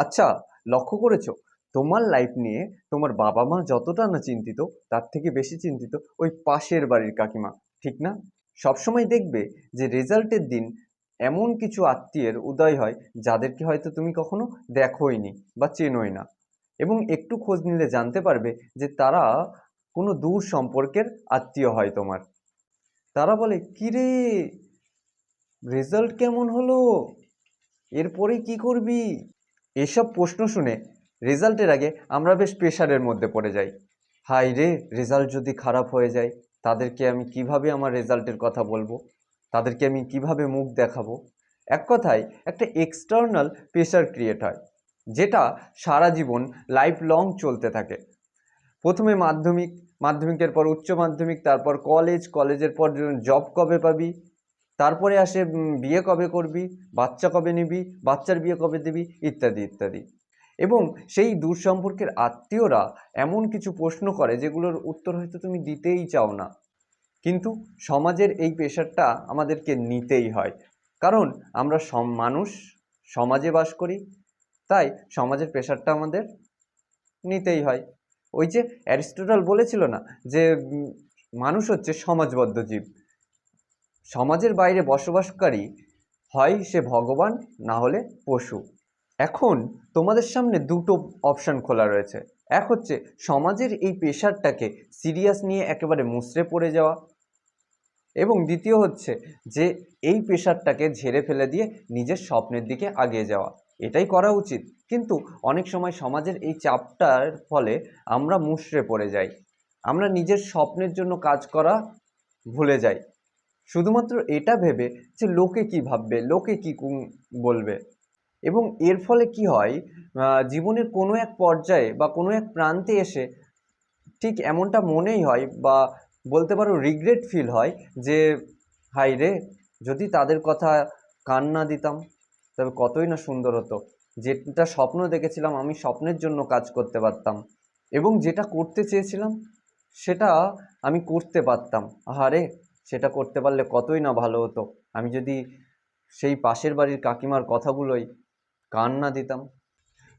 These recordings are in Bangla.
আচ্ছা লক্ষ্য করেছ? তোমার লাইফ নিয়ে তোমার বাবা মা যতটা না চিন্তিত, তার থেকে বেশি চিন্তিত ওই পাশের বাড়ির কাকিমা, ঠিক না? সবসময় দেখবে যে রেজাল্টের দিন এমন কিছু আত্মীয়ের উদয় হয় যাদেরকে হয়তো তুমি কখনো দেখোইনি বা চেনোই না। এবং একটু খোঁজ নিলে জানতে পারবে যে তারা কোনো দূর সম্পর্কের আত্মীয় হয় তোমার। তারা বলে কিরে রেজাল্ট কেমন হলো? এরপরে কি করবি? এসব প্রশ্ন শুনে রেজাল্টের আগে আমরা বেশ প্রেশারের মধ্যে পড়ে যাই। হাই রে, রেজাল্ট যদি খারাপ হয়ে যায়, তাদেরকে আমি কীভাবে আমার রেজাল্টের কথা বলব? তাদেরকে আমি কীভাবে মুখ দেখাবো? এক কথায়, একটা এক্সটার্নাল প্রেশার ক্রিয়েট হয়, যেটা সারা জীবন লাইফ লং চলতে থাকে। প্রথমে মাধ্যমিক, মাধ্যমিকের পর উচ্চ মাধ্যমিক, তারপর কলেজ, কলেজের পর জব কবে পাবি? তারপরে আসে বিয়ে কবে করবি, বাচ্চা কবে নিবি, বাচ্চার বিয়ে কবে দিবি, ইত্যাদি ইত্যাদি। এবং সেই দূর সম্পর্কের আত্মীয়রা এমন কিছু প্রশ্ন করে যেগুলোর উত্তর হয়তো তুমি দিতেই চাও না। কিন্তু সমাজের এই প্রেশারটা আমাদেরকে নিতেই হয়। কারণ আমরা সম, মানুষ, সমাজে বাস করি, তাই সমাজের প্রেশারটা আমাদের নিতেই হয়। ওই যে অ্যারিস্টোটল বলেছিল না যে মানুষ হচ্ছে সমাজবদ্ধ জীব। সমাজের বাইরে বসবাসকারী হয় সে ভগবান, না হলে পশু। এখন তোমাদের সামনে দুটো অপশান খোলা রয়েছে। এক হচ্ছে, সমাজের এই পেশারটাকে সিরিয়াস নিয়ে একেবারে মুচড়ে পড়ে যাওয়া। এবং দ্বিতীয় হচ্ছে, যে এই পেশারটাকে ঝেড়ে ফেলে দিয়ে নিজের স্বপ্নের দিকে আগিয়ে যাওয়া। এটাই করা উচিত। কিন্তু অনেক সময় সমাজের এই চাপটার ফলে আমরা মুচড়ে পড়ে যাই। আমরা নিজের স্বপ্নের জন্য কাজ করা ভুলে যাই। শুধুমাত্র এটা ভেবে যে লোকে কি ভাববে, লোকে কি বলবে। এবং এর ফলে কি হয় জীবনের কোনো এক পর্যায়ে বা কোনো এক প্রান্তে এসে ঠিক এমনটা মনেই হয় বা বলতে পারো রিগ্রেট ফিল হয় যে হাই রে, যদি তাদের কথা কান না দিতাম, তবে কতই না সুন্দর হতো। যেটা স্বপ্ন দেখেছিলাম, আমি স্বপ্নের জন্য কাজ করতে পারতাম। এবং যেটা করতে চেয়েছিলাম, সেটা আমি করতে পারতাম। আহারে সেটা করতে পারলে কতই না ভালো হতো। আমি যদি সেই পাশের বাড়ির কাকিমার কথাগুলোই কান না দিতাম।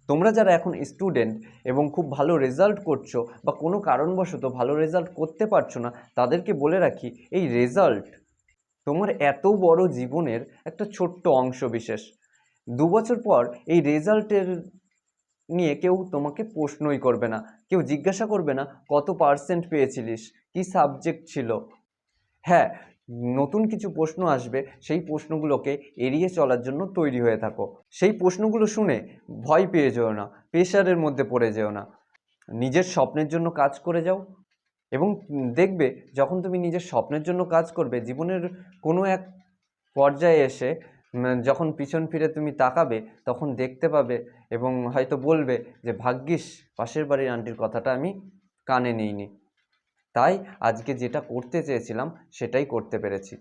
তোমরা যারা এখন স্টুডেন্ট এবং খুব ভালো রেজাল্ট করছ বা কোনো কারণবশত ভালো রেজাল্ট করতে পারছ না, তাদেরকে বলে রাখি, এই রেজাল্ট তোমার এত বড় জীবনের একটা ছোট্ট অংশ বিশেষ। দু বছর পর এই রেজাল্টের নিয়ে কেউ তোমাকে প্রশ্নই করবে না। কেউ জিজ্ঞাসা করবে না, কত পার্সেন্ট পেয়েছিলিস, কি সাবজেক্ট ছিল? হ্যাঁ নতুন কিছু প্রশ্ন আসবে, সেই প্রশ্নগুলোকে এড়িয়ে চলার জন্য তৈরি হয়ে থাকো। সেই প্রশ্নগুলো শুনে ভয় পেয়ে যেও না, প্রেশারের মধ্যে পড়ে যেও না। নিজের স্বপ্নের জন্য কাজ করে যাও এবং দেখবে যখন তুমি নিজের স্বপ্নের জন্য কাজ করবে, জীবনের কোনো এক পর্যায়ে এসে যখন পিছন ফিরে তুমি তাকাবে, তখন দেখতে পাবে এবং হয়তো বলবে যে, ভাগ্যিস, পাশের বাড়ির আন্টির কথাটা আমি কানে নিইনি। তাই আজকে যেটা করতে চেয়েছিলাম সেটাই করতে পেরেছি।